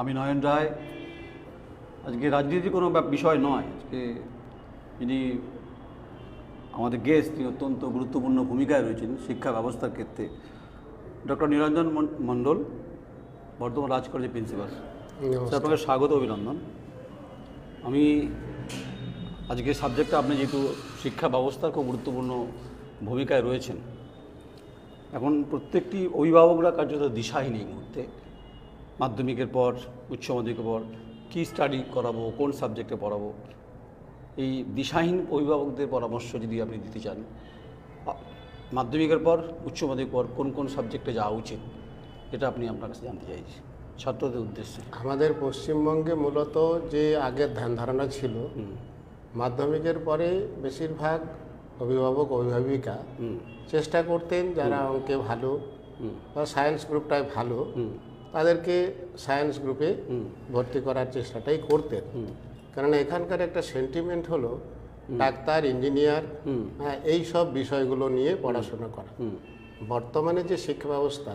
আমি নয়ন রায়। আজকে রাজনীতি কোনো বিষয় নয়। আজকে যিনি আমাদের গেস্ট তিনি অত্যন্ত গুরুত্বপূর্ণ ভূমিকায় রয়েছেন শিক্ষা ব্যবস্থার ক্ষেত্রে। ডক্টর নিরঞ্জন মণ্ডল বর্ধমান রাজ কলেজের প্রিন্সিপাল স্যার আপনাকে স্বাগত অভিনন্দন। আমি আজকে সাবজেক্টটা আপনি যেহেতু শিক্ষা ব্যবস্থার খুব গুরুত্বপূর্ণ ভূমিকায় রয়েছেন। এখন প্রত্যেকটি অভিভাবকরা কার্যত দিশাহীন এই মুহূর্তে। মাধ্যমিকের পর উচ্চ মাধ্যমিকের পর কী স্টাডি করাবো কোন সাবজেক্টে পড়াবো? এই দিশাহীন অভিভাবকদের পরামর্শ যদি আপনি দিতে চান মাধ্যমিকের পর উচ্চ মাধ্যমিক পর কোন কোন সাবজেক্টে যাওয়া উচিত? এটা আপনি আপনার কাছে জানতে চাইছি। ছাত্রদের উদ্দেশ্যে। আমাদের পশ্চিমবঙ্গে মূলত যে আগের ধ্যান ধারণা ছিল মাধ্যমিকের পরে বেশিরভাগ অভিভাবক অভিভাবিকা চেষ্টা করতেন যারা অঙ্কে ভালো বা সায়েন্স গ্রুপটায় ভালো তাদেরকে সায়েন্স গ্রুপে ভর্তি করার চেষ্টাটাই করতেন। কারণ এখানকার একটা সেন্টিমেন্ট হলো ডাক্তার ইঞ্জিনিয়ার হ্যাঁ এই সব বিষয়গুলো নিয়ে পড়াশোনা করা। বর্তমানে যে শিক্ষা ব্যবস্থা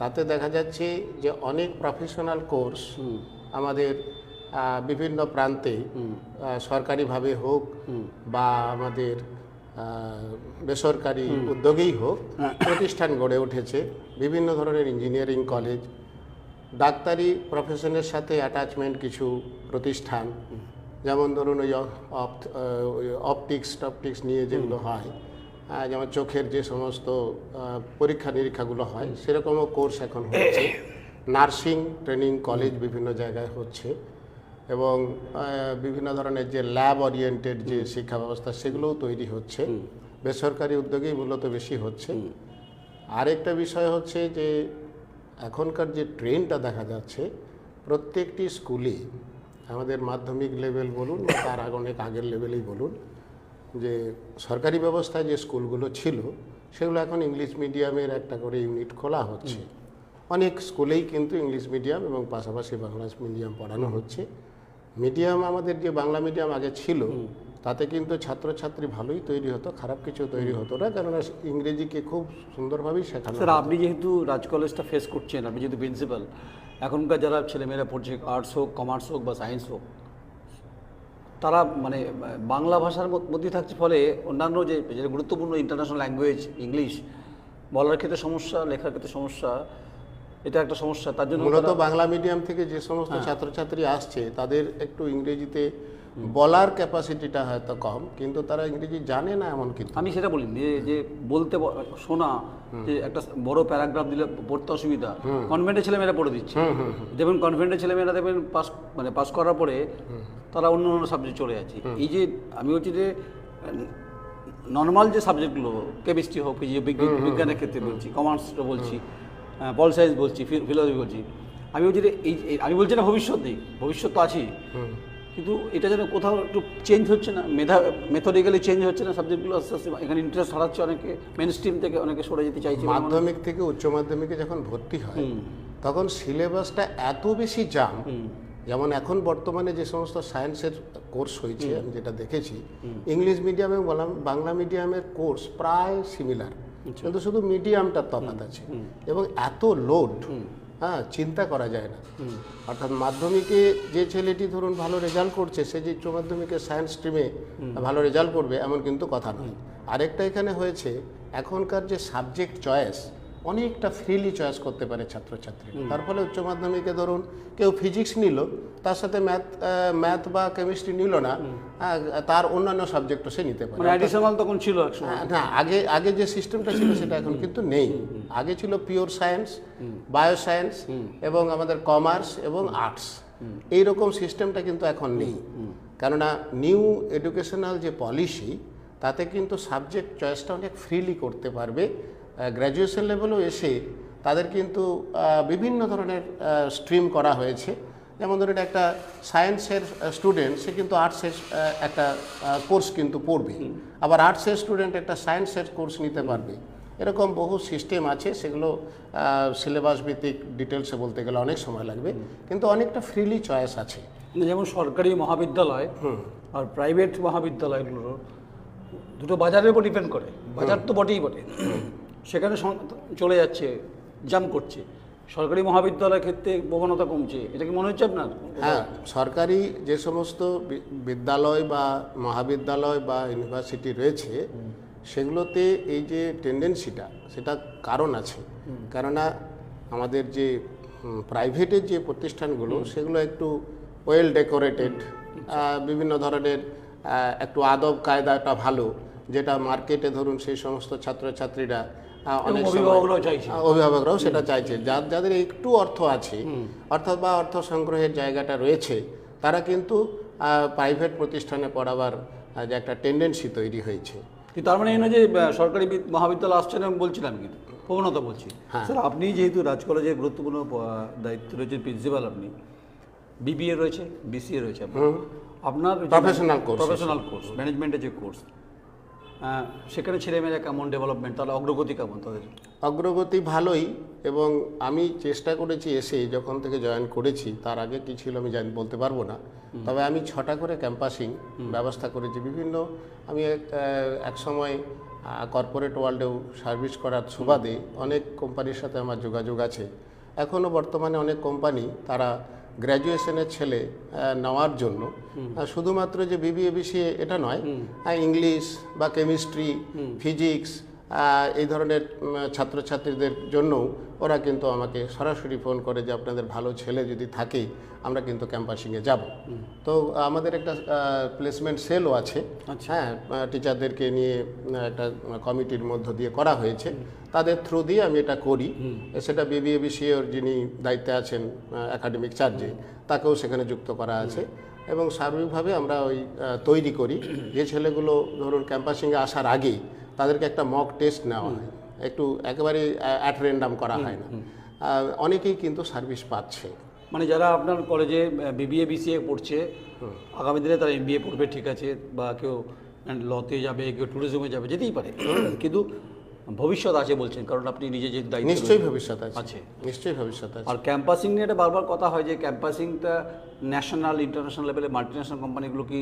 তাতে দেখা যাচ্ছে যে অনেক প্রফেশনাল কোর্স আমাদের বিভিন্ন প্রান্তে সরকারিভাবে হোক বা আমাদের বেসরকারি উদ্যোগেই হোক প্রতিষ্ঠান গড়ে উঠেছে। বিভিন্ন ধরনের ইঞ্জিনিয়ারিং কলেজ ডাক্তারি প্রফেশনের সাথে অ্যাটাচমেন্ট কিছু প্রতিষ্ঠান যেমন ধরুন ওই অপটিক্স টপটিক্স নিয়ে যেগুলো হয় যেমন চোখের যে সমস্ত পরীক্ষা নিরীক্ষাগুলো হয় সেরকমও কোর্স এখন হচ্ছে। নার্সিং ট্রেনিং কলেজ বিভিন্ন জায়গায় হচ্ছে এবং বিভিন্ন ধরনের যে ল্যাব ওরিয়েন্টেড যে শিক্ষা ব্যবস্থা সেগুলোও তৈরি হচ্ছে। বেসরকারি উদ্যোগেই মূলত বেশি হচ্ছে। আরেকটা বিষয় হচ্ছে যে এখনকার যে ট্রেনটা দেখা যাচ্ছে প্রত্যেকটি স্কুলে আমাদের মাধ্যমিক লেভেল বলুন বা তার আগে অনেক আগের লেভেলেই বলুন যে সরকারি ব্যবস্থায় যে স্কুলগুলো ছিল সেগুলো এখন ইংলিশ মিডিয়ামের একটা করে ইউনিট খোলা হচ্ছে। অনেক স্কুলেই কিন্তু ইংলিশ মিডিয়াম এবং পাশাপাশি বাংলা মিডিয়াম পড়ানো হচ্ছে। মিডিয়াম আমাদের যে বাংলা মিডিয়াম আগে ছিল তাতে কিন্তু ছাত্রছাত্রী ভালোই তৈরি হতো খারাপ কিছু তৈরি হতো না কেননা ইংরেজিকে খুব সুন্দরভাবেই শেখানো স্যার আপনি যেহেতু রাজ কলেজটা ফেস করছেন আপনি যেহেতু প্রিন্সিপাল এখনকার যারা ছেলেমেয়েরা পড়ছে আর্টস হোক কমার্স হোক বা সায়েন্স হোক তারা মানে বাংলা ভাষার মধ্যে থাকছে ফলে অন্যান্য যে গুরুত্বপূর্ণ ইন্টারন্যাশনাল ল্যাঙ্গুয়েজ ইংলিশ বলার ক্ষেত্রে সমস্যা লেখার ক্ষেত্রে সমস্যা এটা একটা সমস্যা তার জন্য মূলত বাংলা মিডিয়াম থেকে যে সমস্ত ছাত্রছাত্রী আসছে তাদের একটু ইংরেজিতে বলার ক্যাপাসিটিটা হয়তো কম কিন্তু তারা ইংরেজি জানে না এমন কিন্তু। আমি সেটা বলি যে যে বলতে শোনা যে একটা বড় প্যারাগ্রাফ দিলে পড়তে অসুবিধা কনভেন্টের ছেলেমেয়েরা পড়ে দিচ্ছে। যেমন কনভেন্টের ছেলেমেয়েরা দেখবেন পাস মানে পাস করার পরে তারা অন্য অন্য সাবজেক্ট চলে যাচ্ছে। এই যে আমি বলছি যে নর্মাল যে সাবজেক্টগুলো কেমিস্ট্রি হোক বিজ্ঞানের ক্ষেত্রে বলছি কমার্সটা বলছি পল সায়েন্স বলছি ফিলোসফি বলছি। আমি বলছি যে এই আমি বলছি না ভবিষ্যৎ নেই ভবিষ্যৎ তো আছেই। কিন্তু এটা যেন কোথাও একটু চেঞ্জ হচ্ছে না মেধা মেথডিক্যালি চেঞ্জ হচ্ছে না সাবজেক্টগুলো আস্তে আস্তে এখানে ইন্টারেস্ট হারাচ্ছে অনেকে মেন স্ট্রিম থেকে অনেকে সরে যেতে চাইছে। মাধ্যমিক থেকে উচ্চ মাধ্যমিকে যখন ভর্তি হয় তখন সিলেবাসটা এত বেশি জাম যেমন এখন বর্তমানে যে সমস্ত সায়েন্সের কোর্স হয়েছে আমি যেটা দেখেছি ইংলিশ মিডিয়াম এবং বাংলা- বাংলা মিডিয়ামের কোর্স প্রায় সিমিলার কিন্তু শুধু মিডিয়ামটা তফাৎ আছে। এবং এত লোড হ্যাঁ চিন্তা করা যায় না। অর্থাৎ মাধ্যমিকে যে ছেলেটি ধরুন ভালো রেজাল্ট করছে সে যে উচ্চ মাধ্যমিকে সায়েন্স স্ট্রিমে ভালো রেজাল্ট করবে এমন কিন্তু কথা নয়। আরেকটা এখানে হয়েছে এখনকার যে সাবজেক্ট চয়েস অনেকটা ফ্রিলি চয়েস করতে পারে ছাত্রছাত্রী তার ফলে উচ্চ মাধ্যমিকে ধরুন কেউ ফিজিক্স নিল তার সাথে ম্যাথ ম্যাথ বা কেমিস্ট্রি নিল না তার অন্যান্য সাবজেক্টও সে নিতে পারে। মানে অ্যাডিশনাল তখন ছিল না আগে আগে যে সিস্টেমটা ছিল সেটা এখন কিন্তু নেই। আগে ছিল পিওর সায়েন্স বায়ো সায়েন্স এবং আমাদের কমার্স এবং আর্টস এই রকম সিস্টেমটা কিন্তু এখন নেই। কেননা নিউ এডুকেশনাল যে পলিসি তাতে কিন্তু সাবজেক্ট চয়েসটা অনেক ফ্রিলি করতে পারবে। গ্র্যাজুয়েশন লেভেলেও এসে তাদের কিন্তু বিভিন্ন ধরনের স্ট্রিম করা হয়েছে। যেমন ধরুন একটা সায়েন্সের স্টুডেন্ট সে কিন্তু আর্টসের একটা কোর্স কিন্তু পড়বে। আবার আর্টসের স্টুডেন্ট একটা সায়েন্সের কোর্স নিতে পারবে। এরকম বহু সিস্টেম আছে সেগুলো সিলেবাস ভিত্তিক ডিটেলসে বলতে গেলে অনেক সময় লাগবে। কিন্তু অনেকটা ফ্রিলি চয়েস আছে। মানে যেমন সরকারি মহাবিদ্যালয় আর প্রাইভেট মহাবিদ্যালয়গুলো দুটো বাজারের উপর ডিপেন্ড করে। বাজার তো বটেই বটে। সেখানে চলে যাচ্ছে জাম্প করছে। সরকারি মহাবিদ্যালয়ের ক্ষেত্রে প্রবণতা কমছে। এটা কি মনে হচ্ছে আপনার? হ্যাঁ সরকারি যে সমস্ত বি- বিদ্যালয় বা মহাবিদ্যালয় বা ইউনিভার্সিটি রয়েছে সেগুলোতে এই যে টেন্ডেন্সিটা সেটা কারণ আছে। কেননা আমাদের যে প্রাইভেটের যে প্রতিষ্ঠানগুলো সেগুলো একটু ওয়েল ডেকোরেটেড বিভিন্ন ধরনের একটু আদব কায়দাটা ভালো যেটা মার্কেটে ধরুন সেই সমস্ত ছাত্রছাত্রীরা অনেক অভিভাবকরাও চাইছে। অভিভাবকরাও সেটা চাইছে। যাদের একটু অর্থ আছে অর্থাৎ বা অর্থ সংগ্রহের জায়গাটা রয়েছে তারা কিন্তু প্রাইভেট প্রতিষ্ঠানে পড়াবার যে একটা টেন্ডেন্সি তৈরি হয়েছে। কিন্তু তার মানে এই না যে সরকারি মহাবিদ্যালয় আসছেন আমি বলছিলাম কিন্তু প্রবণতা বলছি। হ্যাঁ। স্যার আপনি যেহেতু রাজ কলেজের গুরুত্বপূর্ণ দায়িত্ব রয়েছে প্রিন্সিপাল আপনি বিবিএ রয়েছে বিসিএ রয়েছে আপনার। Professional course প্রফেশনাল কোর্স ম্যানেজমেন্টের যে কোর্স সেখানে ছেলেমেয়েরা কেমন ডেভেলপমেন্ট তাহলে অগ্রগতি কেমন তাদের? অগ্রগতি ভালোই এবং আমি চেষ্টা করেছি এসে যখন থেকে জয়েন করেছি তার আগে কি ছিল আমি জানি বলতে পারব না। তবে আমি ছটা করে ক্যাম্পাসিং ব্যবস্থা করেছি বিভিন্ন আমি এক- এক সময় কর্পোরেট ওয়ার্ল্ডেও সার্ভিস করার সুবাদে অনেক কোম্পানির সাথে আমার যোগাযোগ আছে। এখনও বর্তমানে অনেক কোম্পানি তারা গ্র্যাজুয়েশনের ছেলে নেওয়ার জন্য। শুধুমাত্র যে বিবিএ বিসিএ এটা নয় ইংলিশ বা কেমিস্ট্রি ফিজিক্স এই ধরনের ছাত্রছাত্রীদের জন্যও ওরা কিন্তু আমাকে সরাসরি ফোন করে যে আপনাদের ভালো ছেলে যদি থাকে আমরা কিন্তু ক্যাম্পাসিংয়ে যাব। তো আমাদের একটা প্লেসমেন্ট সেলও আছে। হ্যাঁ টিচারদেরকে নিয়ে একটা কমিটির মধ্য দিয়ে করা হয়েছে। তাদের থ্রু দিয়ে আমি এটা করি। সেটা বিবিএ বিসিএর যিনি দায়িত্বে আছেন একাডেমিক চার্জে তাকেও সেখানে যুক্ত করা আছে। এবং সার্বিকভাবে আমরা ওই তৈরি করি। যে ছেলেগুলো ধরুন ক্যাম্পাসিংয়ে আসার আগেই তাদেরকে একটা মক টেস্ট নেওয়া হয়। একটু একেবারে অ্যাট রেন্ডাম করা হয় না। অনেকেই কিন্তু সার্ভিস পাচ্ছে। মানে যারা আপনার কলেজে বিবিএ বিসিএ পড়ছে আগামী দিনে তারা এমবিএ পড়বে ঠিক আছে বা কেউ লতে যাবে কেউ ট্যুরিজমে যাবে যেতেই পারে। কিন্তু ভবিষ্যৎ আছে বলছেন কারণ আপনি নিজে যে দায়িত্ব নিশ্চয়ই ভবিষ্যৎ আছে। আছে। নিশ্চয়ই ভবিষ্যৎ আছে। আর ক্যাম্পাসিং নিয়ে একটা বারবার কথা হয় যে ক্যাম্পাসিংটা ন্যাশনাল ইন্টারন্যাশনাল লেভেলে মাল্টিন্যাশনাল কোম্পানিগুলো কি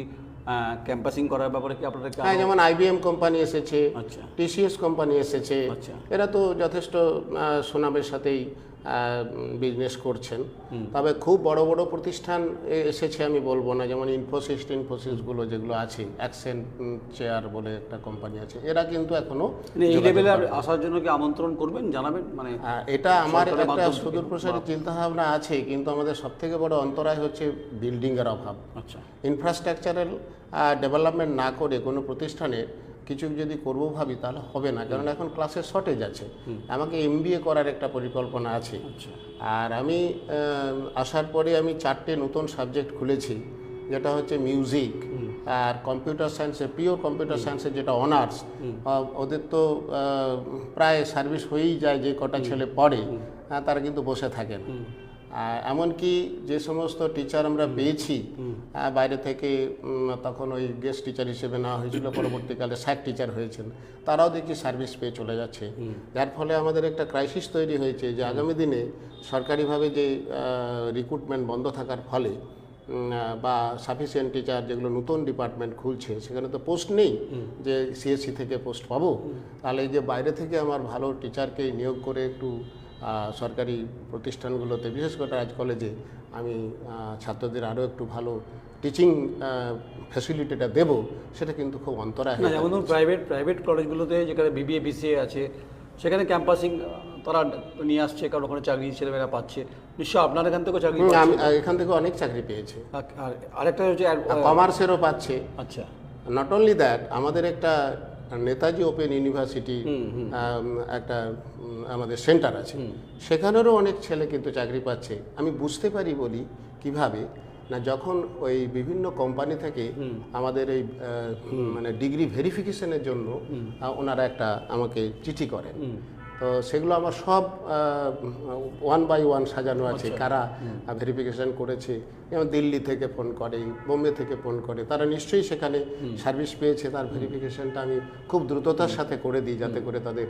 ক্যাম্পাসিং করার ব্যাপারে কি আপনাদের হ্যাঁ যেমন আইবিএম কোম্পানি এসেছে আচ্ছা। টিসিএস কোম্পানি এসেছে আচ্ছা। এরা তো যথেষ্ট সুনামের সাথেই বিজনেস করছেন। তবে খুব বড় বড় প্রতিষ্ঠান এসেছে আমি বলব না যেমন ইনফোসিস টিনফোসিসগুলো যেগুলো আছে অ্যাকসেন্ট চেয়ার বলে একটা কোম্পানি আছে এরা কিন্তু এখনও মানে এই লেভেলে আসার জন্য কি আমন্ত্রণ করবেন জানাবেন? মানে এটা আমার একটা সুদূর প্রসারী চিন্তাভাবনা আছে কিন্তু আমাদের সবথেকে বড় অন্তরায় হচ্ছে বিল্ডিংয়ের অভাব। আচ্ছা। ইনফ্রাস্ট্রাকচারাল ডেভেলপমেন্ট না করে কোনো প্রতিষ্ঠানের কিছু যদি করব ভাবি তাহলে হবে না। কারণ এখন ক্লাসের শর্টেজ আছে। আমাকে এমবিএ করার একটা পরিকল্পনা আছে। আচ্ছা। আর আমি আসার পরে আমি চারটে নতুন সাবজেক্ট খুলেছি যেটা হচ্ছে মিউজিক আর কম্পিউটার সায়েন্সে পিওর কম্পিউটার সায়েন্সের যেটা অনার্স ওদের তো প্রায় সার্ভিস হয়েই যায় যে কটা ছেলে পড়ে তারা কিন্তু বসে থাকে না। এমনকি যে সমস্ত টিচার আমরা পেয়েছি বাইরে থেকে তখন ওই গেস্ট টিচার হিসেবে নেওয়া হয়েছিল পরবর্তীকালে স্যাক টিচার হয়েছেন। তারাও দেখি সার্ভিস পেয়ে চলে যাচ্ছে। যার ফলে আমাদের একটা ক্রাইসিস তৈরি হয়েছে যে আগামী দিনে সরকারিভাবে যে রিক্রুটমেন্ট বন্ধ থাকার ফলে বা সাফিসিয়েন্ট টিচার যেগুলো নতুন ডিপার্টমেন্ট খুলছে সেখানে তো পোস্ট নেই যে সিএসসি থেকে পোস্ট পাবো। তাহলে এই যে বাইরে থেকে আমার ভালো টিচারকে নিয়োগ করে একটু সরকারি প্রতিষ্ঠানগুলোতে বিশেষ করে রাজ কলেজে আমি ছাত্রদের আরও একটু ভালো টিচিং ফ্যাসিলিটিটা দেব সেটা কিন্তু খুব অন্তরায় না যেমন প্রাইভেট প্রাইভেট কলেজগুলোতে যেখানে বিবিএ বিসিএ আছে সেখানে ক্যাম্পাসিং তারা নিয়ে আসছে কারণ ওখানে চাকরি ছেলেমেয়েরা পাচ্ছে। নিশ্চয় আপনার এখান থেকেও চাকরি আমি এখান থেকে অনেক চাকরি পেয়েছে। আর- আর আরেকটা হচ্ছে কমার্সেরও পাচ্ছে। আচ্ছা। নট অনলি দ্যাট আমাদের একটা নেতাজি ওপেন ইউনিভার্সিটি একটা আমাদের সেন্টার আছে। সেখানেরও অনেক ছেলে কিন্তু চাকরি পাচ্ছে। আমি বুঝতে পারি বলি কীভাবে না যখন ওই বিভিন্ন কোম্পানি থেকে আমাদের এই মানে ডিগ্রি ভেরিফিকেশনের জন্য ওনারা একটা আমাকে চিঠি করেন। তো সেগুলো আমার সব ওয়ান বাই ওয়ান সাজানো আছে কারা ভেরিফিকেশন করেছে। যেমন দিল্লি থেকে ফোন করে বোম্বে থেকে ফোন করে তারা নিশ্চয়ই সেখানে সার্ভিস পেয়েছে তার ভেরিফিকেশনটা আমি খুব দ্রুততার সাথে করে দিই যাতে করে তাদের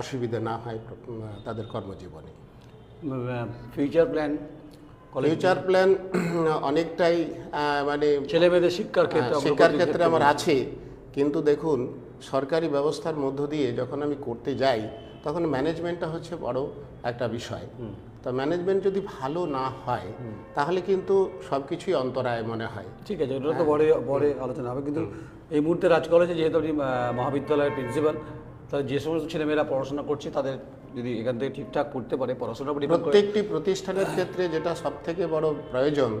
অসুবিধা না হয় তাদের কর্মজীবনে। ফিউচার প্ল্যান ফিউচার প্ল্যান অনেকটাই মানে ছেলে মেয়েদের শিক্ষার ক্ষেত্রে শিক্ষার ক্ষেত্রে আমার আছে। কিন্তু দেখুন সরকারি ব্যবস্থার মধ্য দিয়ে যখন আমি করতে যাই তখন ম্যানেজমেন্টটা হচ্ছে বড় একটা বিষয়। তা ম্যানেজমেন্ট যদি ভালো না হয় তাহলে কিন্তু সব কিছুই অন্তরায় মনে হয়। ঠিক আছে ওটা তো পরে বড় আলোচনা হবে। কিন্তু এই মুহূর্তে রাজ কলেজে যেহেতু আপনি মহাবিদ্যালয়ের প্রিন্সিপাল তাহলে যে সমস্ত ছেলেমেয়েরা পড়াশোনা করছে তাদের যদি এখান থেকে ঠিকঠাক করতে পারে পড়াশোনা করে প্রত্যেকটি প্রতিষ্ঠানের ক্ষেত্রে যেটা সব থেকে বড় প্রয়োজন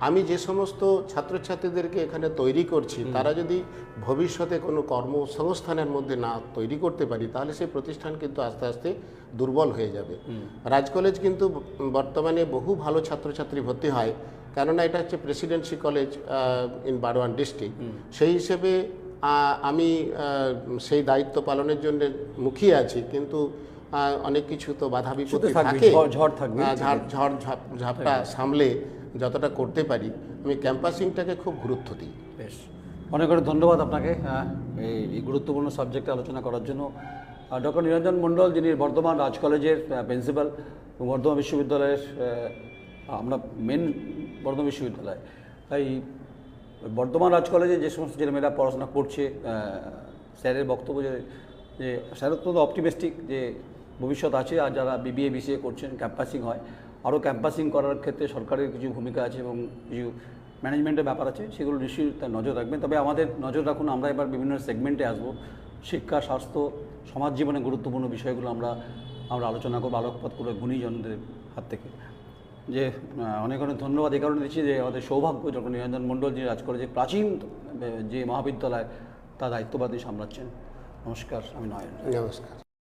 আমি যে সমস্ত ছাত্রছাত্রীদেরকে এখানে তৈরি করছি তারা যদি ভবিষ্যতে কোনো কর্মসংস্থানের মধ্যে না তৈরি করতে পারি তাহলে সেই প্রতিষ্ঠান কিন্তু আস্তে আস্তে দুর্বল হয়ে যাবে। রাজ কলেজ কিন্তু বর্তমানে বহু ভালো ছাত্রছাত্রী ভর্তি হয় কেননা এটা হচ্ছে প্রেসিডেন্সি কলেজ ইন বারোয়ান ডিস্ট্রিক্ট সেই হিসেবে আমি সেই দায়িত্ব পালনের জন্য মুখিয়ে আছি কিন্তু অনেক কিছু তো বাধা বিপত্তি থাকে। ঝড়- ঝড় ঝাপটা সামলে যতটা করতে পারি, আমি ক্যাম্পাসিংটাকে খুব গুরুত্ব দিই। বেশ। অনেক অনেক ধন্যবাদ আপনাকে এই এই গুরুত্বপূর্ণ সাবজেক্টে আলোচনা করার জন্য। ডক্টর নিরঞ্জন মণ্ডল, যিনি বর্ধমান রাজ কলেজের প্রিন্সিপাল বর্ধমান বিশ্ববিদ্যালয়ের আমরা মেন বর্ধমান বিশ্ববিদ্যালয়। তাই বর্ধমান রাজ কলেজে যে সমস্ত ছেলেমেয়েরা পড়াশোনা করছে স্যারের বক্তব্য যে যে স্যার অত্যন্ত অপটিমিস্টিক যে ভবিষ্যৎ আছে, আর যারা বিবিএ বিসিএ করছেন ক্যাম্পাসিং হয় আরও ক্যাম্পাসিং করার ক্ষেত্রে সরকারের কিছু ভূমিকা আছে এবং কিছু ম্যানেজমেন্টের ব্যাপার আছে, সেগুলো নিশ্চয়ই তার নজর রাখবেন। তবে আমাদের নজর রাখুন, আমরা এবার বিভিন্ন সেগমেন্টে আসব। শিক্ষা, স্বাস্থ্য, সমাজ জীবনে গুরুত্বপূর্ণ বিষয়গুলো আমরা আমরা আলোচনা করব, আলোকপাত করে গুণীজনদের হাত থেকে। যে অনেক অনেক ধন্যবাদ। এই কারণে দিচ্ছি যে আমাদের সৌভাগ্য যখন নিরঞ্জন মণ্ডল যে রাজ কলেজে প্রাচীন যে মহাবিদ্যালয়, তার দায়িত্ববাদী সামলাচ্ছেন। নমস্কার, আমি নয়ন। নমস্কার।